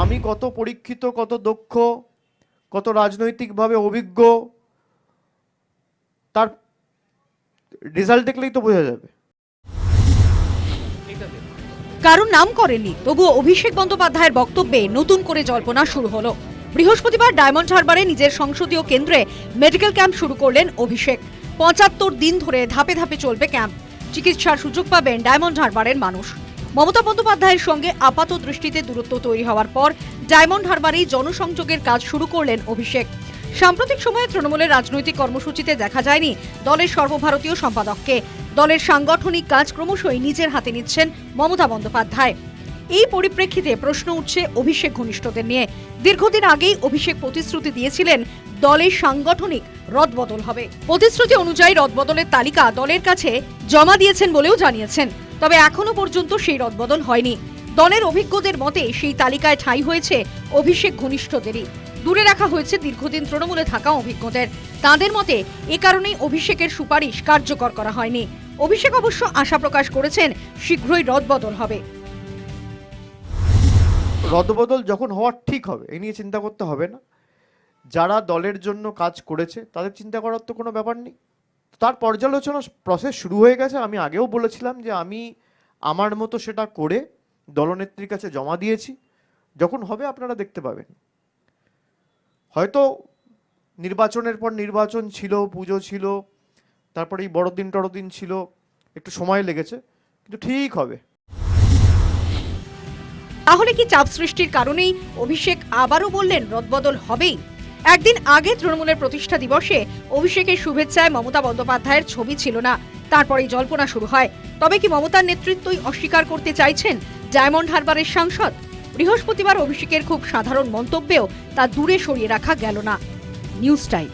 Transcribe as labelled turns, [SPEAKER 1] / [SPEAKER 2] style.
[SPEAKER 1] আমি কত পরীক্ষিত, কত দক্ষ, কত রাজনৈতিকভাবে অভিজ্ঞ, তার রেজাল্ট দেখলেই তো বোঝা যাবে।
[SPEAKER 2] কারণ নাম করেননি তবুও অভিষেক বন্দ্যোপাধ্যায়ের বক্তব্যে নতুন করে জল্পনা শুরু হলো। বৃহস্পতিবার ডায়মন্ড হারবারে নিজের সংসদীয় কেন্দ্রে মেডিকেল ক্যাম্প শুরু করলেন অভিষেক। পঁচাত্তর দিন ধরে ধাপে ধাপে চলবে ক্যাম্প। চিকিৎসার সুযোগ পাবেন ডায়মন্ড হারবারের মানুষ। মমতা বন্দ্যোপাধ্যায়ের সঙ্গে আপাত দৃষ্টিতে দূরত্ব তৈরি হওয়ার পর ডায়মন্ড হারবারেই জনসংযোগের কাজ শুরু করলেন অভিষেক। সাম্প্রতিক সময়ে তৃণমূলের রাজনৈতিক কর্মসূচিতে দেখা যায়নি দলের সর্বভারতীয় সম্পাদককে। দলের সাংগঠনিক কাজ ক্রমশই নিজের হাতে নিচ্ছেন মমতা বন্দ্যোপাধ্যায়। এই পরিপ্রেক্ষিতে প্রশ্ন উঠছে অভিষেক ঘনিষ্ঠদের নিয়ে। দীর্ঘদিন আগেই অভিষেক প্রতিশ্রুতি দিয়েছিলেন, দলের সাংগঠনিক রদবদল হবে। প্রতিশ্রুতি অনুযায়ী রদবদলের তালিকা দলের কাছে জমা দিয়েছেন বলেও জানিয়েছেন। তবে এখনও পর্যন্ত সেই রদবদল হয়নি। দলের অভিজ্ঞদের মতে সেই তালিকায় ঠাঁই হয়েছে অভিষেক ঘনিষ্ঠদেরই। দূরে রাখা হয়েছে দীর্ঘদিন তৃণমূলে থাকা অভিজ্ঞদের। তাদের মতে এ কারণেই অভিষেকের সুপারিশ কার্যকর করা হয়নি। অভিষেক অবশ্য আশা প্রকাশ করেছেন শীঘ্রই রদবদল হবে।
[SPEAKER 1] রদবদল যখন হওয়ার ঠিক হবে এই নিয়ে চিন্তা করতে হবে না। যারা দলের জন্য কাজ করেছে, তাদের চিন্তা করার তো কোনো ব্যাপার নেই। তার পর্যালোচনা প্রসেস শুরু হয়ে গেছে। আমি আগেও বলেছিলাম যে আমি আমার মতো সেটা করে দলনেত্রীর কাছে জমা দিয়েছি। যখন হবে আপনারা দেখতে পাবেন। হয়তো নির্বাচনের পর নির্বাচন ছিল, পুজো ছিল, তারপরে এই বড়দিন টড়দিন ছিল, একটু সময় লেগেছে, কিন্তু ঠিক হবে।
[SPEAKER 2] তাহলে কি চাপ সৃষ্টির কারণেই অভিষেক আবারও বললেন রদবদল হবেই? একদিন আগে তৃণমূলের প্রতিষ্ঠা দিবসে অভিষেকের শুভেচ্ছায় মমতা বন্দ্যোপাধ্যায়ের ছবি ছিল না। তারপরেই জল্পনা শুরু হয়। তবে কি মমতার নেতৃত্বই অস্বীকার করতে চাইছেন ডায়মন্ড হারবারের সাংসদ? বৃহস্পতিবার অভিষেকের খুব সাধারণ মন্তব্যেও তা দূরে সরিয়ে রাখা গেল না। News time.